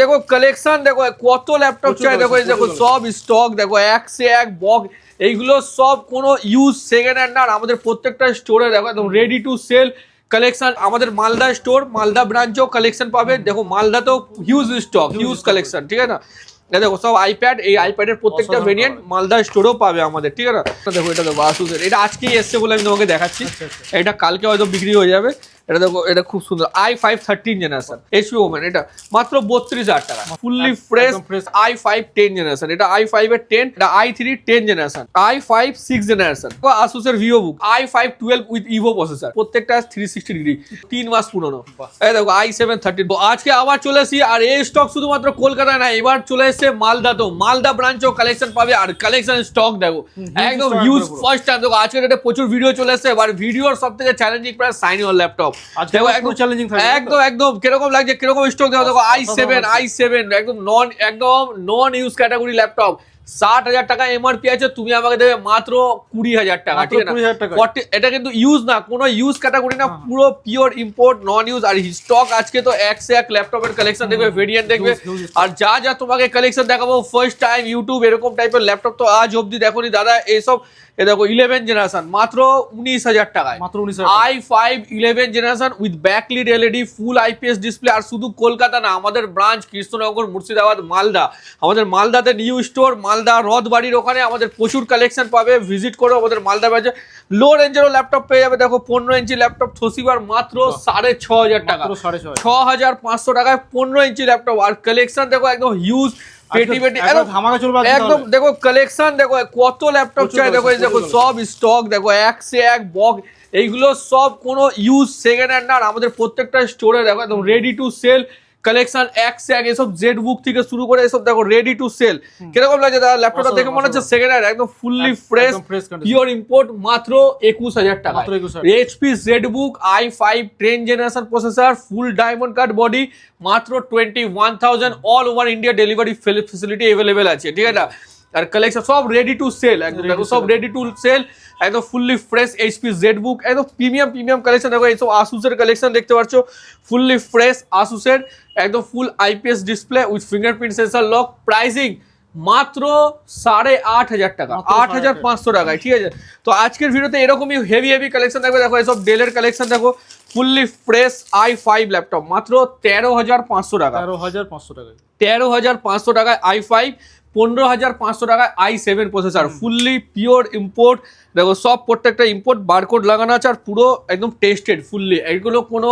দেখো কালেকশন দেখো কত ল্যাপটপ চাই দেখো এই দেখো সব স্টক দেখো এক সে এক বক এইগুলো সব কোনো ইউজ সেকেন্ড হ্যান্ড না। আর আমাদের প্রত্যেকটা স্টোরে দেখো একদম রেডি টু সেল কালেকশন আমাদের মালদা স্টোর মালদা ব্রাঞ্চেও কালেকশন পাবে। দেখো মালদাতেও হিউজ স্টক হিউজ কালেকশন ঠিক আছে না? দেখো সব আইপ্যাড এই আইপ্যাডের প্রত্যেকটা ভেরিয়েন্ট। মালদা স্টোরেও পাবে আমাদের ঠিক আছে না? দেখো এটা দেখো আসুসের এটা আজকেই এসছে বলে আমি তোমাকে দেখাচ্ছি। আচ্ছা, আচ্ছা। এটা কালকে হয়তো বিক্রি হয়ে যাবে। এটা দেখো এটা খুব সুন্দর I five thirteen generation HP Omen এটা মাত্র বত্রিশ হাজার টাকা ফুললি একদম fresh fresh। I five ten generation এটা আই ফাইভ এর টেন এটা I three ten generation I five six generation আসুসের Vivo book I five twelve with Evo processor প্রত্যেকটা থ্রি সিক্সটি ডিগ্রি তিন মাস পুরনো বাহ। এই দেখো আই সেভেন থার্টিন আজকে আবার চলে এসেছি আর এই স্টক শুধুমাত্র কলকাতায় না এবার চলে এসেছে মালদাতেও মালদা ব্রাঞ্চও কালেকশন পাবে আর কালেকশন স্টক দেখো huge একদম stock হিউজ একদম পুরো। ফার্স্ট টাইম দেখো আজকে ডেটে প্রচুর ভিডিও চলে এসেছে এবার ভিডিওর সব থেকে চ্যালেঞ্জিং প্রায় সাইন ওর ল্যাপটপ আজকে পুরো challenging থাকবে, একদম একদম কীরকম লাগছে কীরকম স্টক দেখো দেখো আই সেভেন আই সেভেন একদম নন একদম নন ইউজ ক্যাটাগরি ল্যাপটপ ষাট হাজার টাকা এমআরপি আছে তুমি আমাকে দেবে মাত্র কুড়ি হাজার টাকা ঠিক আছে 20,000 টাকায়। 40 এটা কিন্তু ইউজ না কোনো ইউজ ক্যাটাগরি না হ্যাঁ। পুরো পিওর ইম্পোর্ট নন ইউজ আর স্টক আজকে তো এক সে এক ল্যাপটপের কালেকশন দেখবে ভেরিয়েন্ট দেখবে। আর যা যা তোমাকে কালেকশন দেখাবো ফার্স্ট টাইম ইউটিউব এরকম টাইপের ল্যাপটপ তো আজ অবধি দেখোনি দাদা এইসব এ দেখো ইলেভেন জেনারেশন মাত্র উনিশ হাজার টাকায়। মাত্র উনিশ I five eleven generation with backlit LED full IPS display আর শুধু কলকাতা না আমাদের ব্রাঞ্চ কৃষ্ণনগর মুর্শিদাবাদ মালদা। আমাদের মালদাতে নিউ স্টোর মালদা রথবাড়ির ওখানে আমাদের প্রচুর কালেকশন পাবে। ভিজিট করো আমাদের মালদা ব্রাঞ্চে লো রেঞ্জেরও ল্যাপটপ পেয়ে যাবে। দেখো পনেরো ইঞ্চি ল্যাপটপ থসিবার মাত্র সাড়ে ছ হাজার টাকা। সাড়ে ছ হাজার। পাঁচশো টাকায় পনেরো ইঞ্চি ল্যাপটপ আর কালেকশন দেখো একদম হিউজ পেটি পেটি একদম একদম ধামাকা চলবে একদম দেখো কালেকশন দেখো কত ল্যাপটপ চাই দেখো এই দেখো সব স্টক দেখো এক সে এক বক এইগুলো সব কোনো ইউজ সেকেন্ড হ্যান্ড না আর আমাদের প্রত্যেকটা স্টোরে দেখো একদম রেডি টু সেল কালেকশন এক সে এক এসব জেড বুক থেকে শুরু করে এসব দেখো রেডি টু সেল কীরকম লাগছে দাদা? ল্যাপটপটা দেখে মনে হচ্ছে সেকেন্ড হ্যান্ড একদম ফুললি ফ্রেশ পিওর ইম্পোর্ট মাত্র একুশ হাজার টাকা মাত্র 21,000 HP Z book I five ten generation processor full diamond cut body মাত্র twenty one thousand all over India delivery facility available আছে। ঠিক আছে? আর কালেকশন সব রেডি টু সেল একদম দেখো সব রেডি টু সেল একদম fully fresh HP Z book একদম প্রিমিয়াম প্রিমিয়াম কালেকশন দেখো এইসব আসুসের কালেকশন দেখতে পাচ্ছ ফুললি ফ্রেশ আসুসের একদম full IPS display with fingerprint sensor lock pricing মাত্র সাড়ে আট হাজার টাকা আট হাজার পাঁচশো টাকায় ঠিক আছে? তো আজকের ভিডিওতে এরকমই হেভি হেভি কালেকশন দেখবে দেখো এসব ডেলের কালেকশন দেখো fully fresh I five laptop মাত্র তেরো হাজার পাঁচশো টাকা। তেরো হাজার পাঁচশো টাকায়। তেরো হাজার পাঁচশো টাকায় আই ফাইভ পনেরো হাজার পাঁচশো টাকায় I seven processor fully pure import দেখো সব প্রত্যেকটা ইম্পোর্ট বারকোড লাগানো আছে আর পুরো একদম টেস্টেড ফুললি এগুলো কোনো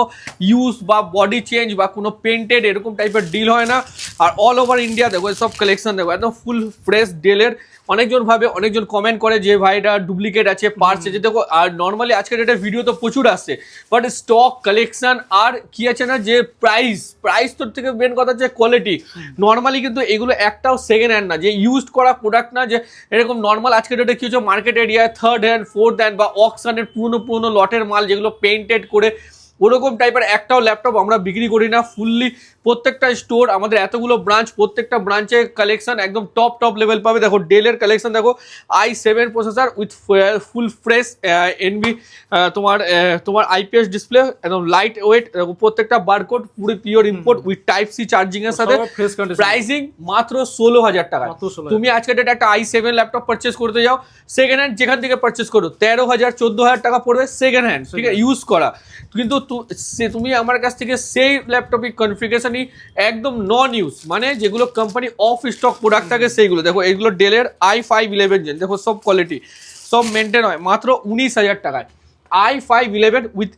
ইউজ বা বডি চেঞ্জ বা কোনো পেন্টেড এরকম টাইপের ডিল হয় না। আর অল ওভার ইন্ডিয়া দেখো সব কালেকশন দেখো একদম ফুল ফ্রেশ ডেলের অনেকজন ভাবে অনেকজন কমেন্ট করে যে ভাই এটা ডুপ্লিকেট আছে পার্টস আছে। দেখো আর নর্মালি আজকের ডেটে ভিডিও তো প্রচুর আসছে। বাট স্টক কালেকশন আর কি আছে না যে প্রাইস প্রাইস তোর থেকে মেন কথা হচ্ছে কোয়ালিটি নর্মালি কিন্তু এগুলো একটাও সেকেন্ড হ্যান্ড না। যে ইউজ করা প্রোডাক্ট না যে এরকম নর্মাল আজকের ডেটে কি হচ্ছে মার্কেট এরিয়ায় থার্ড হ্যান্ড ফোর্থ হ্যান্ড বা অক্সানের পুরনো পুরনো লটের মাল যেগুলো পেন্টেড করে ওরকম টাইপের একটাও ল্যাপটপ আমরা বিক্রি করি না। ফুললি প্রত্যেকটা স্টোর আমাদের এতগুলো ব্রাঞ্চ প্রত্যেকটা ব্রাঞ্চে কালেকশন একদম টপ টপ লেভেল পাবে। দেখো ডেলের কালেকশন দেখো I seven processor with full fresh NB তোমার আহ, তোমার আইপিএস ডিসপ্লে একদম লাইট ওয়েট দেখো প্রত্যেকটা বারকোড পুরো pure import with type C charging এর সাথে। ফ্রেশ কন্ডিশন প্রাইসিং মাত্র ষোলো হাজার টাকা মাত্র 16,000 তুমি আজকে ডেটে একটা আই সেভেন ল্যাপটপ পারচেস করতে যাও সেকেন্ড হ্যান্ড যেখান থেকে পারচেস করো তেরো হাজার চোদ্দ হাজার টাকা পড়বে সেকেন্ড হ্যান্ড ঠিক আছে? ইউজ করা। কিন্তু তু- সে- তুমি আমার কাছ থেকে সেই ল্যাপটপই কনফিগারেশনই একদম নন ইউজ মানে যেগুলো কোম্পানি অফ স্টক প্রোডাক্ট থাকে সেইগুলো। দেখো এগুলো ডেলের আই ফাইভ ইলেভেন জেন দেখো সব কোয়ালিটি সব মেনটেন হয়, মাত্র উনিশ হাজার টাকায়। I five eleven with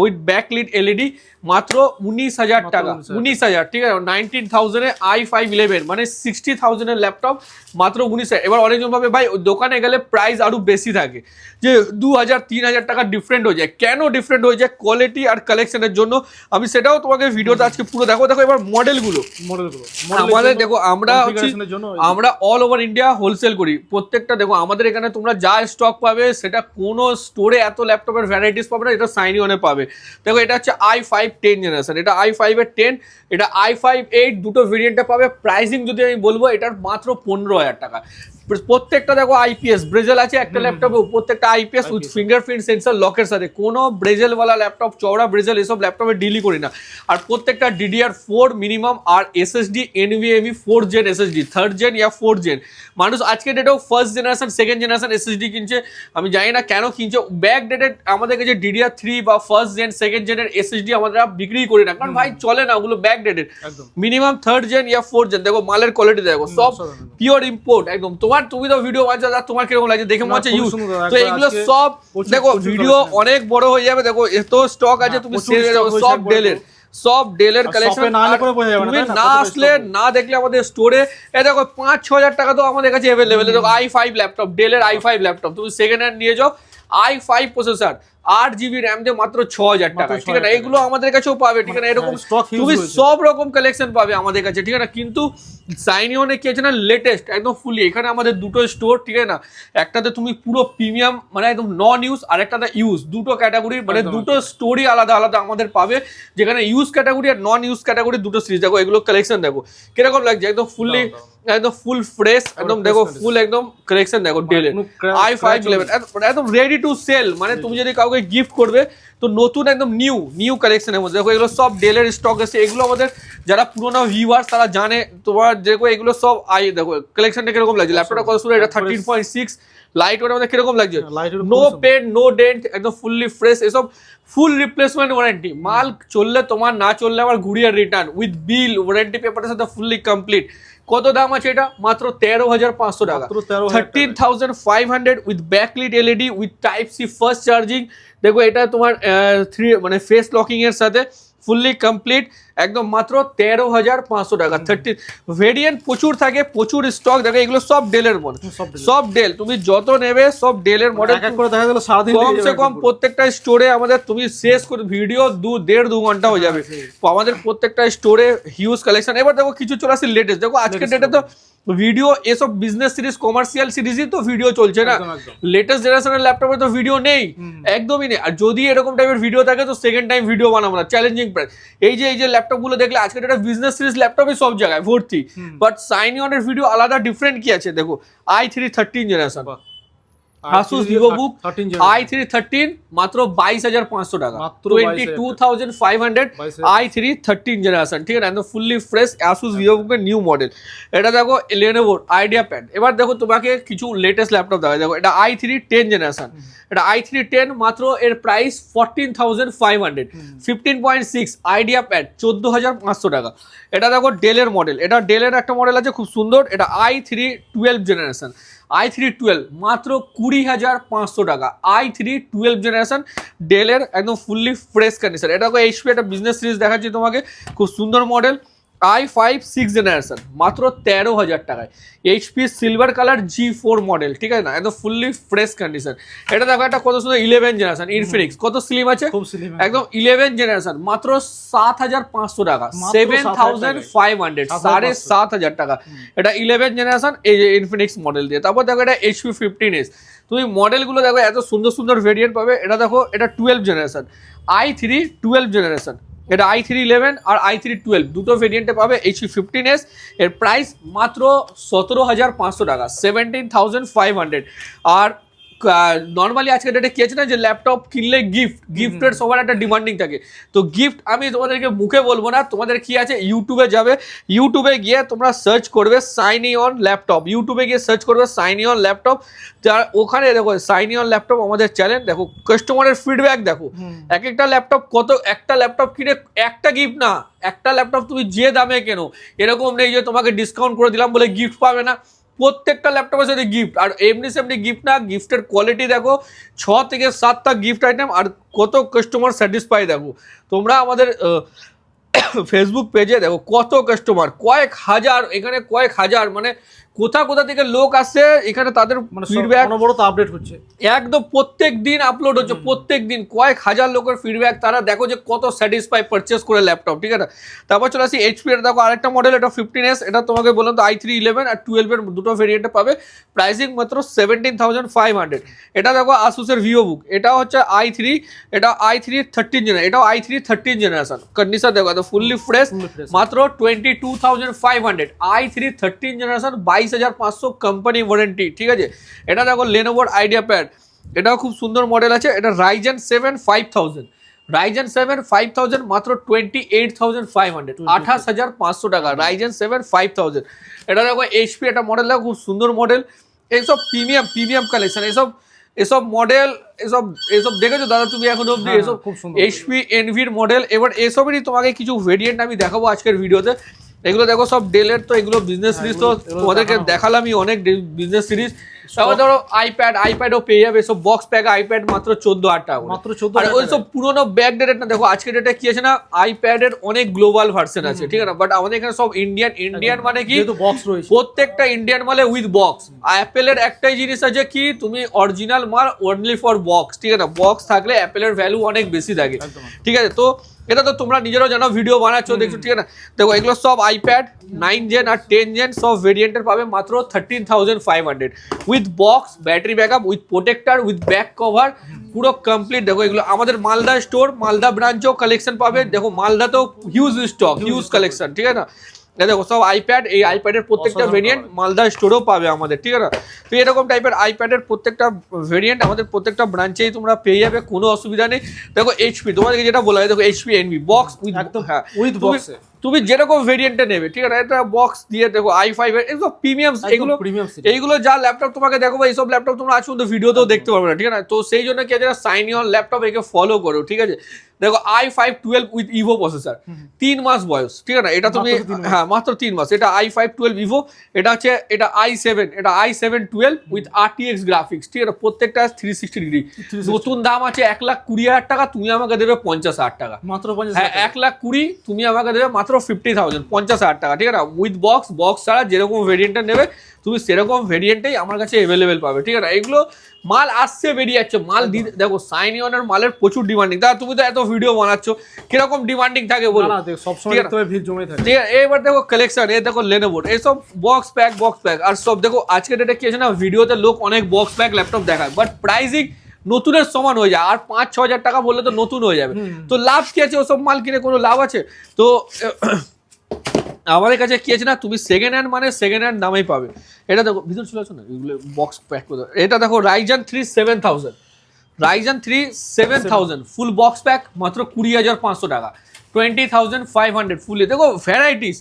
with backlit LED মাত্র উনিশ হাজার টাকা। উনিশ হাজার ঠিক আছে? নাইনটিন থাউজেন্ডে আই ফাইভ ইলেভেন মানে সিক্সটি থাউজেন্ডের ল্যাপটপ মাত্র উনিশ হাজার। এবার অনেকজন ভাবে ভাই দোকানে গেলে প্রাইস আরও বেশি থাকে। যে দু হাজার তিন হাজার টাকা ডিফারেন্ট হয়ে যায়। কেন ডিফারেন্ট হয়ে যায়? কোয়ালিটি আর কালেকশনের জন্য। আমি সেটাও তোমাকে ভিডিওতে আজকে পুরো দেখো। দেখো এবার মডেলগুলো মডেলগুলো আমাদের দেখো আমরা আমরা অল ওভার ইন্ডিয়া হোলসেল করি। প্রত্যেকটা দেখো আমাদের এখানে তোমরা যা স্টক পাবে সেটা কোনো স্টোরে এত ল্যাপটপের ভ্যারাইটিস পাবে না এটা সাইনি অনে পাবে। দেখো এটা হচ্ছে আই ফাইভ টেন জেনারেশন এটা আই ফাইভ এর টেন এটা আই ফাইভ এইট দুটো ভেরিয়েন্টে পাবে। প্রাইসিং যদি আমি বলব এটার মাত্র পনেরো হাজার টাকা। প্রত্যেকটা দেখো আইপিএস ব্রেজেল আছে একটা ল্যাপটপে প্রত্যেকটা আইপিএস উইথ ফিঙ্গারপ্রিন্ট সেন্সর লকের সাথে। কোনো ব্রেজেলওয়ালা ল্যাপটপ চওড়া ব্রেজেল এসব ল্যাপটপে ডিলি করি না। আর প্রত্যেকটা ডিডিআর ফোর মিনিমাম আর SSD NVMe four gen SSD third gen ইয়া ফোর জেন মানুষ আজকে ডেটেও first generation second generation SSD কিনছে। আমি জানি না কেন কিনছে। ব্যাক ডেটেড আমাদের কাছে ডিডিআর থ্রি বা ফার্স্ট জেন সেকেন্ড জেনের এসএসডি আমরা বিক্রি করি না। কারণ ভাই চলে না ওগুলো back dated minimum third gen ইয়া ফোর্থ জেন দেখো মালের কোয়ালিটি দেখো সব পিওর ইম্পোর্ট একদম। তোমার তুমি তো ভিডিও বাজা তোমার কীরকম লাগছে? দেখে মনে হচ্ছে ইউজ তো এগুলো সব দেখো ভিডিও অনেক বড় হয়ে যাবে দেখো এত স্টক আছে তুমি সব ডেলের সব ডেলের কালেকশন তুমি না? না আসলে না দেখলে আমাদের স্টোরে এ দেখো পাঁচ ছ হাজার টাকা তো আমাদের কাছে অ্যাভেলেবেল দেখো আই ফাইভ ল্যাপটপ ডেলের আই ফাইভ ল্যাপটপ তুমি সেকেন্ড হ্যান্ড নিয়ে যাও আই ফাইভ প্রসেসর আট জিবি র্যাম দিয়ে মাত্র ছ হাজার টাকা ঠিক আছে? 6,000 এগুলো আমাদের কাছেও পাবে ঠিক আছে? এরকম stock huge তুমি সব রকম কালেকশন পাবে আমাদের কাছে ঠিক আছে? কিন্তু সাইনিওনে কি আছে না? লেটেস্ট একদম ফুলি এখানে আমাদের দুটো স্টোর ঠিক আছে না? একটাতে তুমি পুরো প্রিমিয়াম মানে একদম নন ইউজ আর একটাতে ইউজ দুটো ক্যাটাগরি মানে দুটো স্টোরি আলাদা আলাদা আমাদের পাবে যেখানে ইউজ ক্যাটাগরি আর নন ইউজ ক্যাটাগরি দুটো সিরিজ দেখো এগুলো কালেকশন দেখো। কীরকম লাগছে? একদম ফুললি একদম ফুল ফ্রেশ একদম দেখো ফুল একদম কালেকশন দেখো cra- আই ফাইভ ইলেভেন একদম রেডি টু সেল মানে তুমি যদি কাউকে গিফট করবে তো নতুন একদম নিউ নিউ কালেকশনের মধ্যে। দেখো এগুলো সব ডেলের স্টক এসে এগুলো আমাদের যারা পুরোনো ভিউয়ার্স তারা জানে তোমার দেখো এগুলো সব আই দেখো কালেকশনটা কীরকম লাগছে? ল্যাপটপটা কত সুন্দর এটা থার্টিন পয়েন্ট সিক্স লাইট ওটার মধ্যে কীরকম লাগছে? নো পেন নো ডেন্ট একদম ফুললি ফ্রেশ এসব ফুল রিপ্লেসমেন্ট ওয়ারেন্টি মাল চললে তোমার না চললে আবার ঘুরিয়ে রিটার্ন উইথ বিল ওয়ারেন্টি পেপারের সাথে ফুললি কমপ্লিট কত দাম আছে এটা? মাত্র তেরো হাজার পাঁচশো টাকা। মাত্র 13,000 thirteen thousand five hundred with backlit LED with type C fast charging দেখো এটা তোমার থ্রি মানে ফেস লকিং এর সাথে ফুললি কমপ্লিট একদম মাত্র তেরো হাজার পাঁচশো টাকা। থার্টি ভেরিয়েন্ট প্রচুর থাকে প্রচুর স্টক দেখো এগুলো সব ডেলের মডেল সব ডেল তুমি যত নেবে সব ডেলের মডেল করে দেখা গেল সারাদিন কম প্রত্যেকটা স্টোরে আমাদের তুমি শেষ করে ভিডিও দু দেড় দু ঘণ্টা হয়ে যাবে। হ্যাঁ, তো আমাদের প্রত্যেকটা স্টোরে হিউজ কালেকশন এবার দেখো কিছু চলে আসছে লেটেস্ট দেখো আজকের ডেটে তো ভিডিও এসব বিজনেস সিরিজ কমার্শিয়াল সিরিজই তো ভিডিও চলছে না। লেটেস্ট জেনারেশনের ল্যাপটপে তো ভিডিও নেই। একদমই নেই। আর যদি এরকম টাইপের ভিডিও থাকে তো সেকেন্ড টাইম ভিডিও বানাবো না। চ্যালেঞ্জিং প্রাইস এই যে এই যে ল্যাপটপগুলো দেখলে আজকে এটা বিজনেস সিরিজ ল্যাপটপই সব জায়গায় ভর্তি। বাট সাইন অনের ভিডিও আলাদা ডিফারেন্ট কি আছে? দেখো আই থ্রি থার্টিন জেনারেশন বাহ। Asus আর VivoBook 13 জন। আই থ্রি থার্টিন মাত্র বাইশ হাজার পাঁচশো টাকা মাত্র twenty two thousand five hundred 22,000 I three thirteen generation ঠিক আছে একদম ফুললি ফ্রেশ অ্যাসুস ভিভোবুকের নিউ মডেল এটা দেখো লেনোভোর আইডিয়া প্যাড এবার দেখো তোমাকে কিছু লেটেস্ট ল্যাপটপ দেখা দেখো এটা আই থ্রি টেন জেনারেশন এটা আই থ্রি টেন মাত্র এর price fourteen thousand five hundred fifteen point six IdeaPad চোদ্দ হাজার পাঁচশো টাকা এটা দেখো ডেলের মডেল এটা ডেলের একটা মডেল আছে খুব সুন্দর। এটা I three twelve generation I three twelve, মাত্র কুড়ি হাজার পাঁচশো টাকা। আই থ্রি টুয়েলভ জেনারেশন ডেলের একদম ফুললি ফ্রেশ কন্ডিশন এটা এইচপি একটা বিজনেস সিরিজ দেখাচ্ছি তোমাকে। খুব সুন্দর model I five six generation মাত্র তেরো হাজার টাকায়। HP silver colour G four model ঠিক আছে না? একদম ফুললি ফ্রেশ কন্ডিশন এটা দেখো একটা কত সুন্দর ইলেভেন জেনারেশন ইনফিনিক্স কত স্লিম আছে? একদম ইলেভেন জেনারেশন মাত্র সাত হাজার পাঁচশো টাকা সেভেন থাউজেন্ড ফাইভ হান্ড্রেড সাড়ে সাত হাজার টাকা। এটা ইলেভেন জেনারেশন এই যে ইনফিনিক্স মডেল দিয়ে। তারপর দেখো এটা এইচপি ফিফটিন এস তুমি মডেলগুলো দেখো এত সুন্দর সুন্দর ভেরিয়েন্ট পাবে। এটা দেখো এটা twelve generation I three twelve generation এটা আই থ্রি ইলেভেন আর আই থ্রি টুয়েলভ দুটো ভেরিয়েন্টে পাবে এইচ ফিফটিন এস এর প্রাইস মাত্র সতেরো হাজার পাঁচশো টাকা সেভেন্টিন থাউজেন্ড ফাইভ হান্ড্রেড আর নর্মালি আজকে ডেটে কি আছে না যে ল্যাপটপ কিনলে গিফট গিফটের সবার একটা ডিমান্ডিং থাকে। তো গিফট আমি তোমাদেরকে মুখে বলব না তোমাদের কি আছে? ইউটিউবে যাবে। ইউটিউবে গিয়ে তোমরা সার্চ করবে সাইনি অন ল্যাপটপ ইউটিউবে গিয়ে সার্চ করবে সাইনি অন ল্যাপটপ যার ওখানে দেখো সাইনি অন ল্যাপটপ আমাদের চ্যানেল দেখো কাস্টমারের ফিডব্যাক দেখো। এক একটা ল্যাপটপ কত একটা ল্যাপটপ কিনে একটা গিফট না। একটা ল্যাপটপ তুমি যে দামে কেনো এরকম নেই যে তোমাকে ডিসকাউন্ট করে দিলাম বলে গিফট পাবে না। প্রত্যেকটা ল্যাপটপের সাথে গিফট আর এমনি সেমনি গিফট না গিফটের কোয়ালিটি দেখো, ছ থেকে সাতটা গিফট আইটেম আর কত কাস্টমার স্যাটিসফাই দেখো। তোমরা আমাদের ফেসবুক পেজে দেখো, কত কাস্টমার কয়েক হাজার, এখানে কয়েক হাজার মানে কোথা কোথা থেকে লোক আসছে এখানে তাদের মানে ফিডব্যাক অনবরত আপডেট হচ্ছে। একদম প্রত্যেক দিন আপলোড হচ্ছে প্রত্যেক দিন। কয়েক হাজার লোকের ফিডব্যাক তারা দেখো যে কত স্যাটিসফাই পারচেস করে ল্যাপটপ ঠিক আছে? তারপর চলে আসি এইচপি এর দেখো আরেকটা মডেল এটা ফিফটিন এস এটা তোমাকে বললাম তো আই থ্রি ইলেভেন আর টুয়েলভের দুটো ভেরিয়েন্টে পাবে। প্রাইসিং মাত্র সেভেন্টিন থাউজেন্ড ফাইভ হান্ড্রেড এটা দেখো আসুসের ভিভো বুক এটা হচ্ছে আই থ্রি এটা আই থ্রি থার্টিন জেনারেশন এটাও I three thirteen generation condition দেখো ফুললি ফ্রেশ মাত্র twenty two thousand five hundred I three thirteen generation বাইশ হাজার পাঁচশো কোম্পানি ওয়ারেন্টি ঠিক আছে? এটা দেখো লেনোভোর আইডিয়া প্যাড এটাও খুব সুন্দর মডেল আছে এটা Ryzen seven five thousand Ryzen seven five thousand মাত্র twenty eight thousand five hundred আঠাশ হাজার পাঁচশো টাকা রাইজেন সেভেন ফাইভ থাউজেন্ড এটা দেখো এইচপি একটা মডেল দেখো খুব সুন্দর মডেল এইসব প্রিমিয়াম প্রিমিয়াম কালেকশন এসব এসব মডেল এসব এসব দেখেছ দাদা তুমি এখন অব্দি হ্যাঁ, এসব খুব সুন্দর। এইচপি এনভির মডেল এবার এসবেরই তোমাকে কিছু ভেরিয়েন্ট আমি দেখাবো আজকের ভিডিওতে এগুলো দেখো সব ডেলের তো এগুলো বিজনেস সিরিজ তো হ্যাঁ, তোমাদেরকে দেখালামই অনেক বিজনেস সিরিজ তারপর ধরো আইপ্যাড আইপ্যাডও পেয়ে যাবে সব বক্স প্যাক আইপ্যাড মাত্র চোদ্দ হাজার টাকা মাত্র 14 আর ওই সব পুরোনো ব্যাক ডেটের না দেখো আজকের ডেটে কি আছে না আইপ্যাডের অনেক গ্লোবাল ভার্সন আছে ঠিক আছে বাট আমাদের এখানে সব ইন্ডিয়ান ইন্ডিয়ান মানে কি? বক্স রয়েছে। প্রত্যেকটা ইন্ডিয়ান মালে উইথ বক্স অ্যাপেলের একটাই জিনিস আছে কি তুমি অরিজিনাল মাল অনলি ফর বক্স ঠিক আছে? বক্স থাকলে অ্যাপেলের ভ্যালু অনেক বেশি থাকে। ঠিক আছে? তো এটা তো তোমরা নিজেরাও জানো ভিডিও বানাচ্ছো দেখছ ঠিক আছে দেখো এগুলো সব আইপ্যাড নাইন জেন আর টেন জেন সব ভেরিয়েন্টের পাবে মাত্র thirteen thousand five hundred with box battery backup with protector with back cover পুরো কমপ্লিট দেখো এগুলো আমাদের মালদা স্টোর মালদা ব্রাঞ্চেও কালেকশন পাবে। দেখো মালদাতেও হিউজ স্টক হিউজ কালেকশন ঠিক আছে না? দেখো সব আইপ্যাড এই আইপ্যাডের প্রত্যেকটা ভেরিয়েন্ট মালদা স্টোরেও পাবে আমাদের ঠিক আছে? তো এরকম টাইপের আইপ্যাডের প্রত্যেকটা ভেরিয়েন্ট আমাদের প্রত্যেকটা ব্রাঞ্চেই তোমরা পেয়ে যাবে কোনো অসুবিধা নেই। দেখো এইচপি তোমাদেরকে যেটা বলা হয় দেখো এইচপি এনবি বক্স উইথ হ্যাঁ। উইথ এ। তুমি যেরকম ভেরিয়েন্টে নেবে ঠিক আছে? এটা বক্স দিয়ে দেখো আই ফাইভ এগুলো প্রিমিয়াম এগুলো এইগুলো যা ল্যাপটপ তোমাকে দেখাবো এইসব ল্যাপটপ তোমরা আজ পর্যন্ত ভিডিওতেও দেখতে পারবে না ঠিক আছে? তো সেই জন্য কি আছে সাইন অন ল্যাপটপ একে ফলো করো ঠিক আছে? দেখো I five twelve with Evo processor তিন মাস বয়স ঠিক আছে? এটা তুমি। হ্যাঁ মাত্র তিন মাস। এটা আই ফাইভ টুয়েলভ ইভো এটা হচ্ছে এটা আই সেভেন এটা I seven twelve with RTX graphics ঠিক আছে? প্রত্যেকটা থ্রি সিক্সটি ডিগ্রি নতুন দাম আছে এক লাখ কুড়ি হাজার টাকা তুমি আমাকে দেবে পঞ্চাশ হাজার টাকা। মাত্র পঞ্চাশ হ্যাঁ এক লাখ কুড়ি তুমি আমাকে দেবে মাত্র ফিফটি থাউজেন্ড পঞ্চাশ হাজার টাকা ঠিক আছে? উইথ বক্স বক্স ছাড়া যেরকম ভেরিয়েন্টটা নেবে তুমি সেরকম ভেরিয়েন্টেই আমার কাছে অ্যাভেলেবেল পাবে ঠিক আছে? এগুলো মাল আসছে বেরিয়ে যাচ্ছে মাল দি- দেখো সাইন ইয়নের মালের প্রচুর ডিমান্ডিং তা তুমি তো এত ভিডিও বানাচ্ছ কীরকম ডিমান্ডিং থাকে বলো? সবসময় ঠিক আছে। ভিড় জমে থাকে। ঠিক আছে এবার দেখো কালেকশন এ দেখো লেনোভোর এসব বক্স প্যাক বক্স প্যাক আর সব দেখো আজকের ডেটে কি আছে না ভিডিওতে লোক অনেক বক্স প্যাক ল্যাপটপ দেখায় বাট প্রাইসিং নতুনের সমান হয়ে যায়। আর পাঁচ ছ হাজার টাকা বললে তো নতুন হয়ে যাবে। তো লাভ কি আছে? ওসব মাল কিনে কোনো লাভ আছে? তো আমাদের কাছে কি আছে না? তুমি সেকেন্ড হ্যান্ড মানে সেকেন্ড হ্যান্ড দামেই পাবে। এটা দেখো ভিতর চলে আসো না? এগুলো বক্স প্যাক করে এটা দেখো Ryzen three seven thousand Ryzen three seven thousand full box pack মাত্র কুড়ি হাজার পাঁচশো টাকা। Twenty thousand five hundred fully দেখো ভ্যারাইটিস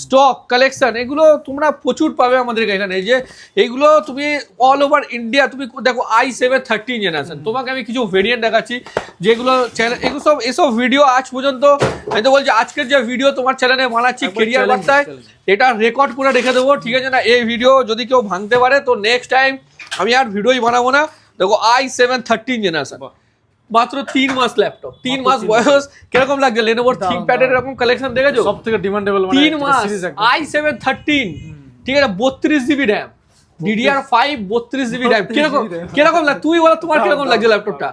স্টক কালেকশন এগুলো তোমরা প্রচুর পাবে আমাদের এখানে। যে এইগুলো তুমি অল ওভার ইন্ডিয়া তুমি দেখো আই সেভেন থার্টিন জেনারেশন তোমাকে আমি কিছু ভেরিয়েন্ট দেখাচ্ছি যেগুলো চ্যানেল এগুলো সব এসব ভিডিও আজ পর্যন্ত আমি তো বলছি আজকের যে ভিডিও তোমার চ্যানেলে বানাচ্ছি কেরিয়ার বার্তায় এটা রেকর্ড করে রেখে দেবো ঠিক আছে না? এই ভিডিও যদি কেউ ভাঙতে পারে তো নেক্সট টাইম আমি আর ভিডিওই বানাবো না। দেখো আই সেভেন থার্টিন জেনারেশন। মাত্র তিন মাস ল্যাপটপ তিন মাস বয়স কীরকম লাগছে? লেনোভোর থিঙ্ক প্যাডের এরকম কালেকশন দেখেছ? সব থেকে ডিমান্ডেবল মানে তিন মাস। আই সেভেন থার্টিন ঠিক আছে বত্রিশ জিবি র্যাম ডিডিআর ফাইভ বত্রিশ জিবি র্যাম কীরকম কীরকম লাগ তুমি বলো তোমার কীরকম লাগছে ল্যাপটপটা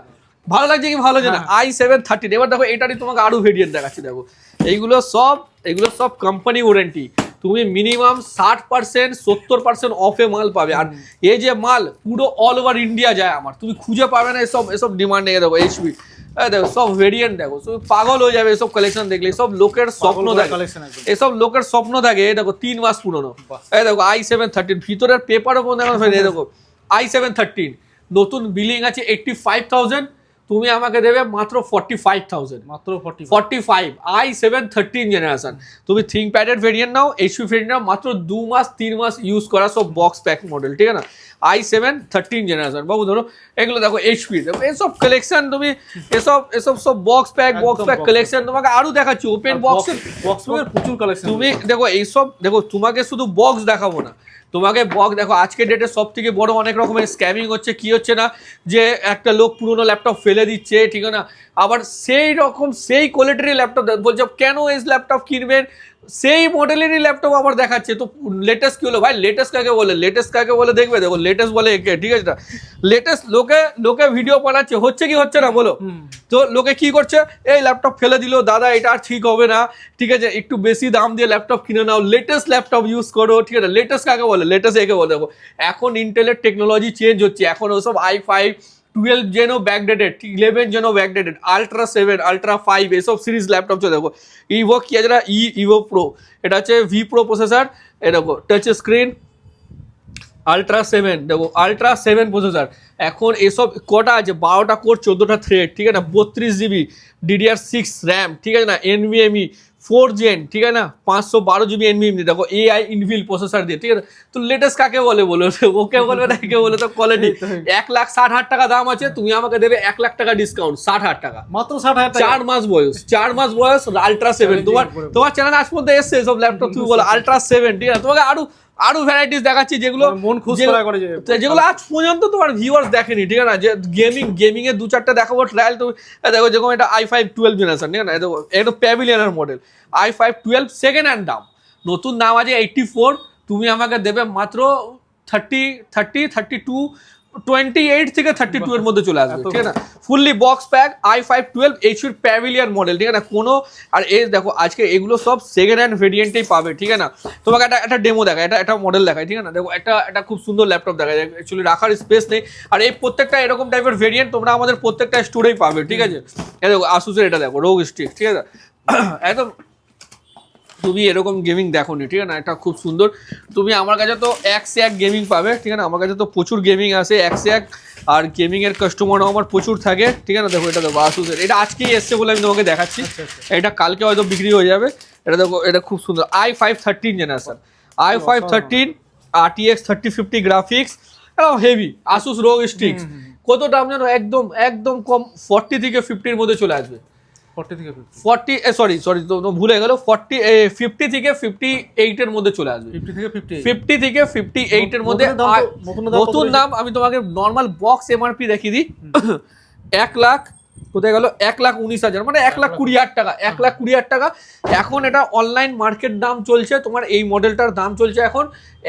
ভালো লাগছে কি ভালো লাগছে না? হ্যাঁ। আই সেভেন থার্টিন এবার দেখো এটারই তোমাকে আরও ভেরিয়েন্ট দেখাচ্ছি দেখো। এইগুলো সব এগুলো সব কোম্পানি ওয়ারেন্টি তুমি মিনিমাম ষাট পার্সেন্ট সত্তর পার্সেন্ট অফে মাল পাবে। আর এই যে মাল পুরো অল ওভার ইন্ডিয়া যায় আমার। তুমি খুঁজে পাবে না এসব এসব ডিমান্ড দেখে দেখো এইচপি দেখো সব ভেরিয়েন্ট দেখো। তুমি পাগল হয়ে যাবে এসব কালেকশন দেখলে। সব লোকের স্বপ্ন একদম। এসব লোকের স্বপ্ন থাকে এই দেখো তিন মাস পুরনো। এই দেখো আই সেভেন থার্টিন ভিতরের পেপারও এই দেখো আই সেভেন থার্টিন নতুন বিলিং আছে এইটটি ফাইভ থাউজেন্ড তুমি আমাকে দেবে মাত্র ফর্টি ফাইভ থাউজেন্ড মাত্র 40 forty five I seven thirteen generation তুমি থিঙ্ক প্যাডের ভেরিয়েন্ট নাও এইচপি ভেরিয়েন্ট নাও মাত্র দু মাস তিন মাস ইউজ করা সব বক্স প্যাক মডেল ঠিক আছে না? আই সেভেন থার্টিন জেনারেশন বাবু ধরো এগুলো দেখো এইচপি দেখো এসব কালেকশন তুমি এসব এসব সব box pack box pack collection তোমাকে আরও দেখাচ্ছি ওপেন বক্স বক্স প্রচুর কালেকশন তুমি দেখো এইসব দেখো তোমাকে শুধু বক্স দেখাবো না। তোমাকে বক, দেখো, আজকের ডেটে সব থেকে বড় অনেক রকমের স্ক্যামিং হচ্ছে, কি হচ্ছে না, যে একটা লোক পুরনো ল্যাপটপ ফেলে দিচ্ছে, ঠিক না? আবার সেই রকম, সেই কোয়ালিটির ল্যাপটপ বলছে, কেন এই ল্যাপটপ কিনবেন? সেই মডেলেরই ল্যাপটপ আবার দেখাচ্ছে। তো লেটেস্ট কি হলো ভাই? লেটেস্ট কাকে বলে? লেটেস্ট কাকে বলে? দেখবে দেখো লেটেস্ট বলে একে ঠিক আছে না? লেটেস্ট লোকে লোকে ভিডিও বানাচ্ছে হচ্ছে কি হচ্ছে না বলো? তো লোকে কি করছে? এই ল্যাপটপ ফেলে দিল দাদা এটা আর ঠিক হবে না ঠিক আছে একটু বেশি দাম দিয়ে ল্যাপটপ কিনে নাও লেটেস্ট ল্যাপটপ ইউজ করো ঠিক আছে লেটেস্ট কাকে বলে? লেটেস্ট একে বলে দেখো। এখন ইন্টেলের টেকনোলজি চেঞ্জ হচ্ছে এখন ওসব আই ফাইভ টুয়েলভ জেনও backdated eleven জেনও backdated ultra seven ultra five এসব সিরিজ ল্যাপটপ চলে। দেখো ইভো কি আছে ই ইভো প্রো এটা হচ্ছে ভি প্রো প্রসেসর দেখো টাচ স্ক্রিন আলট্রা সেভেন দেখো আলট্রা সেভেন প্রসেসর এখন এসব কটা আছে? বারোটা কোর চোদ্দোটা থ্রেড ঠিক আছে না? বত্রিশ জিবি ডিডিআর সিক্স র্যাম ঠিক আছে না? এনভিএমই ফোর জেন ঠিক আছে না? পাঁচশো বারো জিবি এনভিএমই দেখো এআই ইনভিল প্রসেসর দিয়ে ঠিক আছে? তো লেটেস্ট কাকে বলে বলো? ওকে বলবে না কে বলে? তো কোয়ালিটি এক লাখ ষাট হাজার টাকা দাম আছে তুমি আমাকে দেবে এক লাখ টাকা ডিসকাউন্ট ষাট হাজার টাকা। মাত্র ষাট হাজার চার মাস বয়স চার মাস বয়স আলট্রা সেভেন তোমার তোমার চ্যানেল আজ পর্যন্ত এসছে সব ল্যাপটপ তুমি বলো আলট্রা সেভেন ঠিক আছে? তোমাকে আরও আরও ভ্যারাইটিস দেখাচ্ছি যেগুলো মানে মন খুশ করে যেগুলো আজ পর্যন্ত তোমার ভিউয়ার্স দেখেনি ঠিক আছে না? যে গেমিং গেমিং এর দু চারটা দেখাবো ট্রায়াল তো দেখো যেরকম এটা আই ফাইভ টুয়েলভ জেনারেশন ঠিক আছে না? এটা প্যাভিলিয়নের model I five twelve second hand দাম। নতুন দাম আছে এইটটি ফোর তুমি আমাকে দেবে মাত্র thirty thirty thirty two twenty eight থেকে থার্টি টু এর মধ্যে চলে আসবে ঠিক আছে না? Fully box pack I five twelve এইচপির Pavilion model ঠিক আছে না? কোনো আর এই দেখো আজকে এগুলো সব সেকেন্ড হ্যান্ড ভেরিয়েন্টেই পাবে ঠিক আছে না? তোমাকে একটা একটা ডেমো দেখা এটা একটা মডেল দেখায় ঠিক আছে না? দেখো একটা একটা খুব সুন্দর ল্যাপটপ দেখা যায় অ্যাকচুয়ালি রাখার স্পেস নেই। আর এই প্রত্যেকটা এরকম টাইপের ভেরিয়েন্ট তোমরা আমাদের প্রত্যেকটা স্টোরেই পাবে ঠিক আছে? দেখো আসুসের এটা দেখো রোগ স্টিক ঠিক আছে? একদম তুমি এরকম গেমিং দেখো নি ঠিক আছে না? এটা খুব সুন্দর। তুমি আমার কাছে তো এক সে এক গেমিং পাবে ঠিক আছে আমার কাছে তো প্রচুর গেমিং আসে এক সে এক আর গেমিং এর কাস্টমারও আমার প্রচুর থাকে ঠিক আছে? দেখো এটা দেখো আসুসের এটা আজকেই এসছে বলে আমি তোমাকে দেখাচ্ছি। আচ্ছা, আচ্ছা। এটা কালকে হয়তো বিক্রি হয়ে যাবে। এটা দেখো এটা খুব সুন্দর। I five thirteen generation I five thirteen R T X thirty fifty graphics এরকম হেভি আসুস রোগ স্টিক্স কত দাম জানো একদম একদম কম ফর্টি থেকে ফিফটির মধ্যে চলে আসবে। ফর্টি সরি সরি ভুলে গেল ফর্টি ফিফটি থেকে ফিফটি এইটের মধ্যে চলে আসবে। ফিফটি থেকে ফিফটি এইটের মধ্যে নতুন দাম আমি তোমাকে নর্মাল বক্স এমআরপি দেখিয়ে দিই। এক লাখ কোথায় গেল? এক লাখ উনিশ হাজার মানে এক লাখ কুড়ি হাজার টাকা এক লাখ কুড়ি হাজার টাকা। এখন এটা অনলাইন মার্কেট দাম চলছে তোমার এই মডেলটার দাম চলছে এখন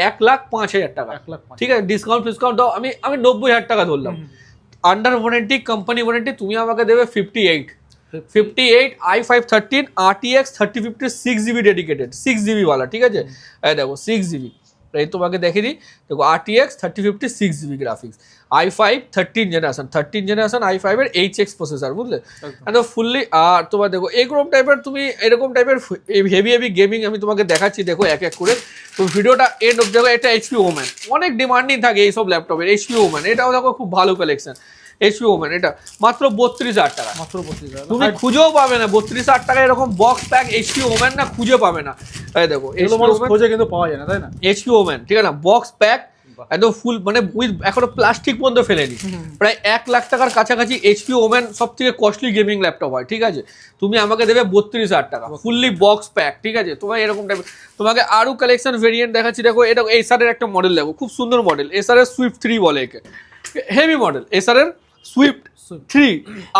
এক লাখ পাঁচ হাজার টাকা। এক লাখ ঠিক আছে? ডিসকাউন্ট ফিসকাউন্ট দাও। আমি আমি নব্বই হাজার টাকা ধরলাম। আন্ডার ওয়ারেন্টি কোম্পানি ওয়ারেন্টি তুমি আমাকে দেবে fifty eight fifty eight I five thirteen R T X thirty fifty six GB dedicated six ঠিক আছে এই দেখো সিক্স জিবি এই তোমাকে দেখে দিই দেখো R T X thirty fifty six GB graphics I five thirteen generation thirteen generation I ফাইভের এইচ এক্স প্রসেসর বুঝলে? ফুললি আর তোমার দেখো এরকম টাইপের তুমি এরকম টাইপের হেভি হেভি গেমিং আমি তোমাকে দেখাচ্ছি দেখো এক এক করে। তো ভিডিওটা এন্ড অফ দেখো এটা এইচপি ওম্যান অনেক ডিমান্ডিং থাকে এইসব ল্যাপটপের এইচপি ওম্যান এটাও দেখো খুব ভালো কালেকশন এইচপি ওম্যান এটা। মাত্র বত্রিশ হাজার টাকা। মাত্র বত্রিশ হাজার। তুমি খুঁজেও পাবে না বত্রিশ হাজার টাকা এরকম বক্স প্যাক এইচপি ওম্যান না খুঁজে পাবে না। এই দেখো খোঁজে কিন্তু পাওয়া যায় না তাই না? এইচপি ওম্যান ঠিক আছে না? বক্স প্যাক একদম ফুল মানে উইথ এখনও প্লাস্টিক পর্যন্ত ফেলেনি। প্রায় এক লাখ টাকার কাছাকাছি এইচপি ওম্যান সব থেকে কস্টলি গেমিং ল্যাপটপ হয় ঠিক আছে? তুমি আমাকে দেবে বত্রিশ হাজার টাকা ফুললি বক্স প্যাক ঠিক আছে? তোমার এরকম টাইপের তোমাকে আরও কালেকশন ভেরিয়েন্ট দেখাচ্ছি দেখো এটা এসারের একটা মডেল দেখো খুব সুন্দর মডেল এসারের সুইফট থ্রি বলে একে। Heavy model এসারের Swift three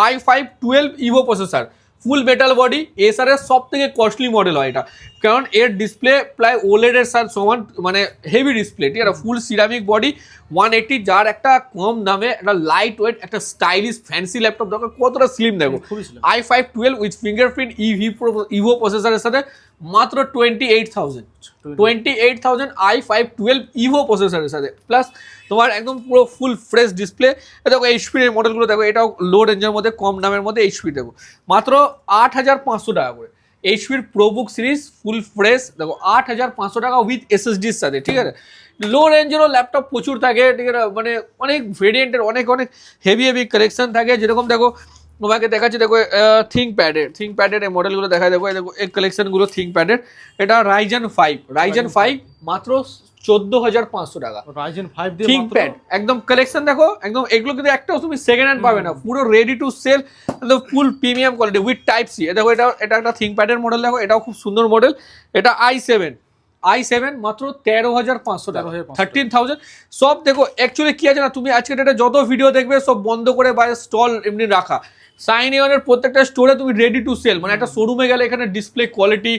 I five twelve Evo processor full metal body এসারের সব থেকে কস্টলি মডেল হয় এটা। কারণ এর ডিসপ্লে প্রায় ওলেডের সাথে সমান মানে হেভি ডিসপ্লে ঠিক আছে? Full ceramic body one eighty যার একটা কম দামে একটা লাইট ওয়েট একটা স্টাইলিশ ফ্যান্সি ল্যাপটপ দরকার। কতটা স্লিম দেখো। I five twelve with fingerprint EV Evo প্রসেসরের সাথে মাত্র twenty eight thousand twenty eight thousand I five twelve Evo প্রসেসরের সাথে। প্লাস তোমার একদম পুরো ফুল ফ্রেশ ডিসপ্লে দেখো এইচপির পির মডেলগুলো দেখো, এটাও লো রেঞ্জের মধ্যে, কম দামের মধ্যে এইচপি দেখো। মাত্র আট হাজার পাঁচশো টাকা করে। এইচপির প্রোবুক সিরিজ ফুল ফ্রেশ দেখো, আট হাজার পাঁচশো টাকা উইথ এসএসডির সাথে ঠিক আছে? লো রেঞ্জেরও ল্যাপটপ প্রচুর থাকে, ঠিক আছে? মানে অনেক ভেরিয়েন্টের অনেক অনেক হেভি হেভি কালেকশন থাকে। যেরকম দেখো তোমাকে দেখাচ্ছি দেখো থিঙ্ক প্যাডের থিঙ্ক প্যাডের এই মডেলগুলো দেখা দেখো দেখো এই কালেকশনগুলো থিঙ্ক প্যাডের এটা রাইজেন ফাইভ রাইজেন ফাইভ মাত্র চোদ্দ হাজার পাঁচশো টাকা। রাইজেন ফাইভ থিঙ্ক প্যাড একদম কালেকশন দেখো একদম এগুলো কিন্তু একটাও তুমি সেকেন্ড হ্যান্ড পাবে না। পুরো রেডি টু সেল একদম full premium quality with type C দেখো এটা এটা একটা থিঙ্ক প্যাডের মডেল দেখো এটাও খুব সুন্দর মডেল এটা আই সেভেন আই সেভেন মাত্র তেরো হাজার পাঁচশো টাকা। থার্টিন থাউজেন্ড সব দেখো অ্যাকচুয়ালি কি আছে না তুমি আজকে ডেটে যত ভিডিও দেখবে সব বন্ধ করে বাইরে স্টল এমনি রাখা। সাইন ইয়নের প্রত্যেকটা স্টোরে তুমি রেডি টু সেল মানে একটা শোরুমে গেলে এখানে ডিসপ্লে কোয়ালিটি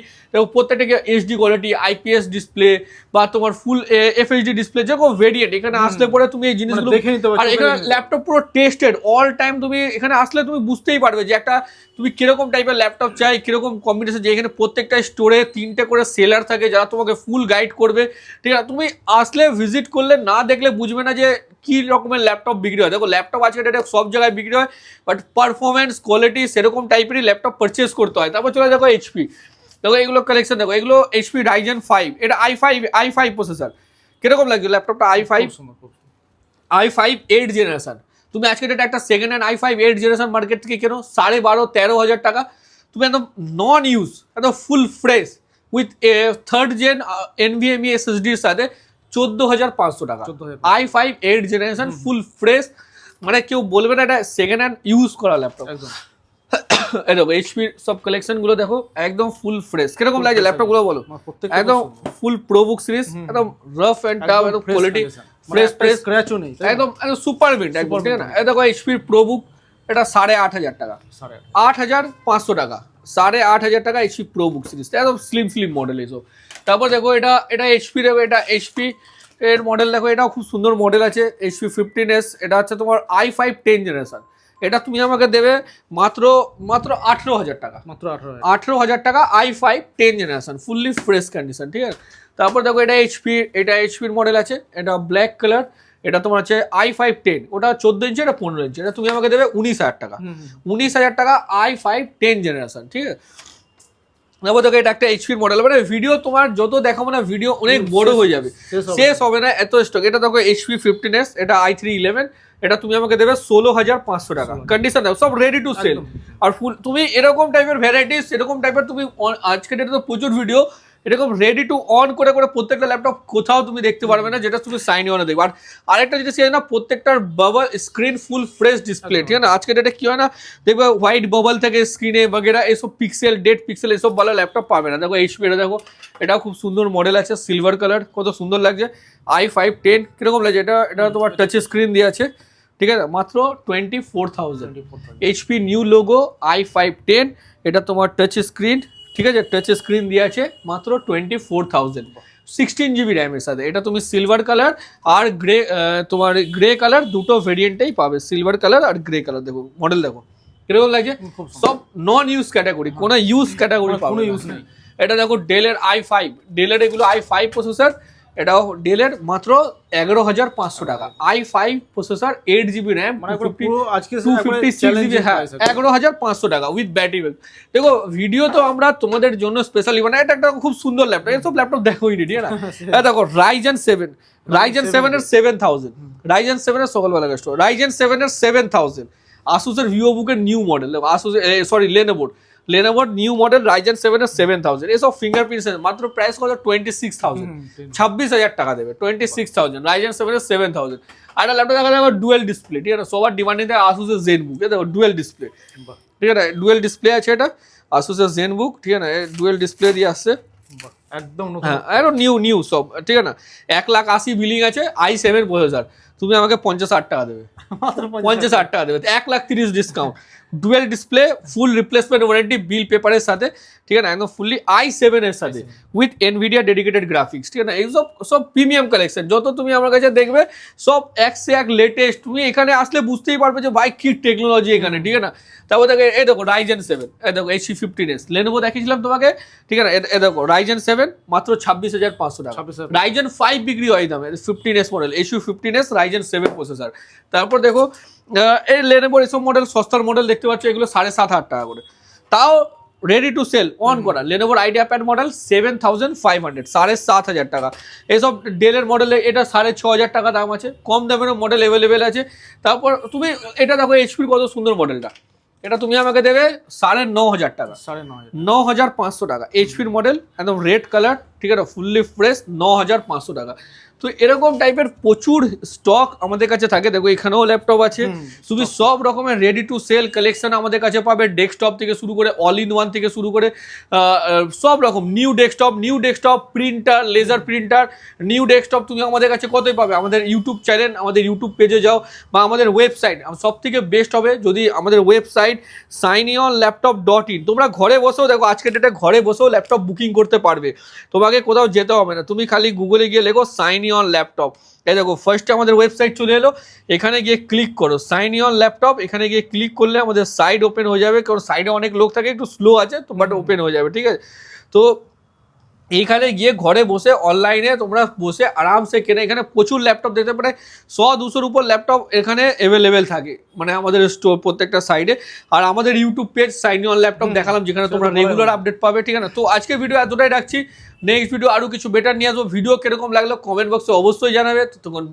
প্রত্যেকটা এইচডি কোয়ালিটি আইপিএস ডিসপ্লে বা তোমার ফুল এফএইচডি ডিসপ্লে যে কোনো ভেরিয়েন্ট এখানে আসলে পরে তুমি এই জিনিসগুলো মানে দেখে নিতে পারছ, আর এখানে ল্যাপটপ পুরো টেস্টেড অল টাইম তুমি এখানে আসলে তুমি বুঝতেই পারবে যে একটা তুমি কীরকম টাইপের ল্যাপটপ চাই কীরকম কম্বিনেশন যে এখানে প্রত্যেকটা স্টোরে তিনটে করে সেলার থাকে যারা তোমাকে ফুল গাইড করবে। ঠিক আছে তুমি আসলে ভিজিট করলে না দেখলে বুঝবে না যে কি রকমের ল্যাপটপ বিক্রি হয়। দেখো ল্যাপটপ আজকে ডেটে সব জায়গায় বিক্রি হয় বাট পারফরমেন্স কোয়ালিটি সেরকম টাইপেরই ল্যাপটপ পারচেস করতে হয়। তারপর চলে দেখো এইচপি দেখো এগুলো কালেকশন দেখো এগুলো এইচপি রাইজেন ফাইভ এটা I five I five processor কীরকম লাগছে ল্যাপটপটা আই ফাইভ খুব সুন্দর, খুব সুন্দর। আই ফাইভ এইট জেনারেশন তুমি আজকে ডেটে একটা second hand I five eight generation market থেকে কেনো সাড়ে বারো তেরো হাজার টাকা। তুমি একদম নন ইউজ একদম full fresh with third gen NVMe এসএসডির সাথে চোদ্দ হাজার পাঁচশো টাকা। 14,500 I five eight generation full fresh মানে কেউ বলবে না এটা সেকেন্ড হ্যান্ড ইউজ করা ল্যাপটপ একদম। দেখো এইচপির সব কালেকশনগুলো দেখো একদম ফুল ফ্রেশ কীরকম লাগছে ল্যাপটপগুলো বলো? একদম। ফুল প্রোবুক সিরিজ একদম রাফ এন্ড টাফ একদম কোয়ালিটি ফ্রেশ ফ্রেশ scratch ও নেই একদম একদম সুপার মিন্ট একদম ঠিক। না এই দেখো এইচপির প্রোবুক এটা সাড়ে আট হাজার টাকা। আট। হাজার পাঁচশো টাকা। সাড়ে আট হাজার টাকা এইচপি প্রোবুক সিরিজ একদম স্লিম স্লিম মডেল এইসব তারপর দেখো এটা এটা এইচপি দেখো এটা এইচপি এর মডেল দেখো এটাও খুব সুন্দর মডেল আছে এইচপি ফিফটিন এস এটা হচ্ছে তোমার আই ফাইভ টেন জেনারেশন এটা তুমি আমাকে দেবে মাত্র মাত্র আঠেরো হাজার টাকা। মাত্র আঠারো। আঠেরো হাজার টাকা I five ten generation fully fresh condition ঠিক আছে? তারপর দেখো এটা এইচপি এটা এইচপির মডেল আছে এটা ব্ল্যাক কালার এটা তোমার হচ্ছে আই ফাইভ টেন ওটা চোদ্দ ইঞ্চি এটা পনেরো ইঞ্চি এটা তুমি আমাকে দেবে উনিশ হাজার টাকা। উনিশ হাজার টাকা আই ফাইভ টেন জেনারেশন ঠিক আছে? তারপর দেখো এটা একটা এইচপির মডেল মানে ভিডিও তোমার যত দেখাবো না ভিডিও অনেক বড় হয়ে যাবে। শেষ হবে। না এত স্টক এটা দেখো এইচপি ফিফটিন এস এটা আই থ্রি ইলেভেন এটা তুমি আমাকে দেবে ষোলো হাজার পাঁচশো টাকা। কন্ডিশন দেখো সব রেডি টু সেল আর ফুল তুমি এরকম টাইপের ভ্যারাইটিস এরকম টাইপের তুমি আজকের আজকে ডেটে তো প্রচুর ভিডিও এরকম রেডি টু অন করে করে প্রত্যেকটা ল্যাপটপ কোথাও তুমি দেখতে পারবে না যেটা তুমি সাইন অনে দেখবে। আর আরেকটা জিনিস কি না প্রত্যেকটার bubble screen full fresh display ঠিক আছে? না আজকে ডেটে কি হয় না দেখবে হোয়াইট বাবল থেকে স্ক্রিনে বগেরা এসব পিক্সেল ডেড পিক্সেল এসব ভালো ল্যাপটপ পাবে না। দেখো এইচপি এটা দেখো এটাও খুব সুন্দর মডেল আছে সিলভার কালার কত সুন্দর লাগছে। আই ফাইভ টেন কীরকম লাগছে? এটা এটা তোমার টাচ স্ক্রিন দিয়ে আছে ঠিক আছে? মাত্র twenty four thousand 24,000 HP new logo I five ten এটা তোমার টাচ স্ক্রিন ঠিক আছে টাচ স্ক্রিন দিয়ে আছে মাত্র twenty four thousand sixteen GB র্যামের সাথে। এটা তুমি সিলভার কালার আর গ্রে তোমার গ্রে কালার দুটো ভেরিয়েন্টেই পাবে। সিলভার কালার আর গ্রে কালার দেখো মডেল দেখো। কীরকম লাগছে? সব নন ইউজ ক্যাটাগরি কোনো ইউজ ক্যাটাগরি মানে কোনো ইউজ নেই। এটা দেখো ডেলের আই ফাইভ ডেলের এগুলো আই ফাইভ প্রসেসর এটাও ডেলের মাত্র এগারো হাজার পাঁচশো টাকা। I five processor eight GB RAM. এগারো হাজার পাঁচশো টাকা উইথ ব্যাটারি ব্যাক দেখো ভিডিও তো আমরা তোমাদের জন্য স্পেশালি মানে এটা একটা খুব সুন্দর ল্যাপটপ এসব ল্যাপটপ দেখোই নি ঠিক আছে? না হ্যাঁ দেখো রাইজেন সেভেন রাইজেন সেভেন এর সেভেন থাউজেন্ড রাইজেন সেভেন এর সকালবেলা কাস্ট রাইজেন সেভেন এর সেভেন থাউজেন্ড আসুসের ভিভো বুকের নিউ মডেল আসুস সরি লেনোভোর লেনোভোর নিউ মডেল রাইজেন সেভেন এর সেভেন থাউজেন্ড এসব ফিঙ্গারপ্রিন্ট মাত্র প্রাইস কত? টোয়েন্টি সিক্স থাউজেন্ড ছাব্বিশ হাজার টাকা দেবে twenty six thousand Ryzen seven এর সেভেন থাউজেন্ড আর একটা ল্যাপটপ দেখা যাবে ডুয়েল ডিসপ্লে ঠিক আছে? সবার ডিমান্ডিং আসুসের জেন বুক দেখো ডুয়েল ডিসপ্লে ঠিক আছে? ডুয়েল ডিসপ্লে আছে এটা আসুসের জেন বুক ঠিক আছে? ডুয়েল ডিসপ্লে দিয়ে আসছে। একদম হ্যাঁ আরও নিউ নিউ সব ঠিক আছে? না এক লাখ আশি বিলিং আছে আই সেভেন প্রসেসর তুমি আমাকে পঞ্চাশ ষাট টাকা দেবে। মাত্র পঞ্চাশ। ষাট টাকা দেবে এক লাখ তিরিশ discount dual display full replacement warranty bill পেপারের সাথে ঠিক আছে একদম ফুললি আই সেভেন এর সাথে উইথ এনভিডিয়া ডেডিকেটেড গ্রাফিক্স ঠিক আছে এইসব সব প্রিমিয়াম কালেকশন যত তুমি আমার কাছে দেখবে সব এক সে এক লেটেস্ট তুমি এখানে আসলে বুঝতেই পারবে যে ভাই কি টেকনোলজি এখানে ঠিক আছে না? তারপর দেখো এই দেখো রাইজেন সেভেন এই দেখো এইচি ফিফটিন এস লেনোভো দেখিয়েছিলাম তোমাকে ঠিক আছে এ দেখো রাইজেন সেভেন মাত্র ছাব্বিশ হাজার পাঁচশো টাকা। 26,000 রাইজেন ফাইভ বিক্রি হয় দামে fifteen S model Asus fifteen S Ryzen seven processor তারপর দেখো এই লেনোভোর এইসব মডেল সস্তার মডেল দেখতে পাচ্ছ এগুলো সাড়ে সাত হাজার টাকা করে। তাও রেডি টু সেল অন করা। লেনোভোর IdeaPad model seven thousand five hundred সাড়ে সাত হাজার টাকা। এসব ডেলের মডেলে এটা সাড়ে ছ হাজার টাকা দাম আছে। কম দামেরও মডেল অ্যাভেলেবেল আছে। তারপর তুমি এটা দেখো এইচপির কত সুন্দর মডেলটা এটা তুমি আমাকে দেবে সাড়ে ন হাজার টাকা। সাড়ে নয় হাজার। ন হাজার পাঁচশো টাকা। এইচপির মডেল একদম রেড কালার ঠিক আছে ফুললি ফ্রেশ ন হাজার পাঁচশো টাকা। তো এরকম টাইপের প্রচুর স্টক আমাদের কাছে থাকে। দেখো এখানেও ল্যাপটপ আছে। শুধু সব রকমের রেডি টু সেল কালেকশন আমাদের কাছে পাবে। ডেস্কটপ থেকে শুরু করে অল ইন ওয়ান থেকে শুরু করে সব রকম। New desktop new desktop printer laser printer new desktop তুমি আমাদের কাছে কতই পাবে? আমাদের ইউটিউব চ্যানেল আমাদের ইউটিউব পেজে যাও বা আমাদের ওয়েবসাইট সব থেকে বেস্ট হবে যদি আমাদের website sign in laptop dot in তোমরা ঘরে বসেও দেখো আজকের ডেটে ঘরে বসেও ল্যাপটপ বুকিং করতে পারবে। তোমাকে কোথাও যেতে হবে না। তুমি খালি গুগলে গিয়ে লেখো সাইন অন ল্যাপটপ এই দেখো ফার্স্টে আমাদের ওয়েবসাইট চলে এলো। এখানে গিয়ে ক্লিক করো। সাইন অন ল্যাপটপ এখানে গিয়ে ক্লিক করলে আমাদের সাইড ওপেন হয়ে যাবে। কারণ সাইডে অনেক লোক থাকে, একটু স্লো আছে তো বাট ওপেন হয়ে যাবে, ঠিক আছে? তো এইখানে গিয়ে ঘরে বসে অনলাইনে তোমরা বসে আরামসে কেনে এখানে প্রচুর ল্যাপটপ দেখতে পারে শ দুশোর উপর ল্যাপটপ এখানে অ্যাভেলেবেল থাকে মানে আমাদের স্টোর প্রত্যেকটা সাইডে আর আমাদের YouTube page sign on laptop দেখালাম যেখানে তোমরা রেগুলার আপডেট পাবে ঠিক আছে? তো আজকে ভিডিও এতটাই রাখছি নেক্সট ভিডিও আরও কিছু বেটার নিয়ে আসব। ভিডিও কীরকম লাগল কমেন্ট বক্সে অবশ্যই জানাবে। তখন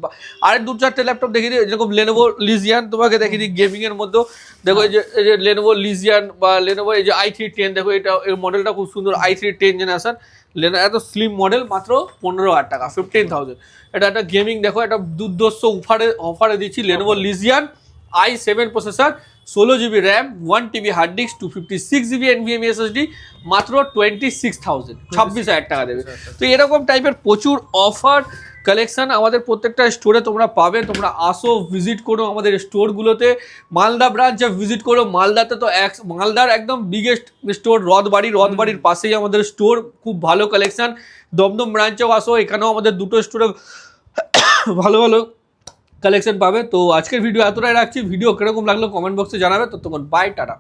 আরেক দু চারটে ল্যাপটপ দেখিয়ে দিই যেরকম লেনোভো লিজিয়ান তোমাকে দেখিয়ে দিই গেমিংয়ের এর মধ্যেও। দেখো এই যে এই যে লেনোভো লিজিয়ান বা লেনোভো এই যে আই থ্রি টেন দেখো এটা এর মডেলটা খুব সুন্দর I three ten generation Lenovo এত স্লিম মডেল মাত্র পনেরো হাজার টাকা ফিফটিন থাউজেন্ড এটা একটা গেমিং দেখো, একটা দুর্দর্শ অফারে অফারে দিচ্ছি Lenovo Legion I seven processor ষোলো GB RAM one TB hard disk two fifty six GB NVM SSD মাত্র টোয়েন্টি সিক্স থাউজেন্ড ছাব্বিশ হাজার টাকা দেবে। তো এরকম টাইপের প্রচুর অফার কালেকশন আমাদের প্রত্যেকটা স্টোরে তোমরা পাবে। তোমরা আসো ভিজিট করো আমাদের স্টোরগুলোতে মালদা ব্রাঞ্চে ভিজিট করো। মালদাতে তো এক মালদার একদম বিগেস্ট স্টোর রথবাড়ি রথবাড়ির পাশেই আমাদের স্টোর খুব ভালো কালেকশন দমদম ব্রাঞ্চেও আসো এখানেও আমাদের দুটো স্টোরে ভালো ভালো কালেকশন পাবে। তো আজকের ভিডিও এতটাই রাখছি। ভিডিও কীরকম লাগল কমেন্ট বক্সে জানাবে। তো তখন বাই টাটা।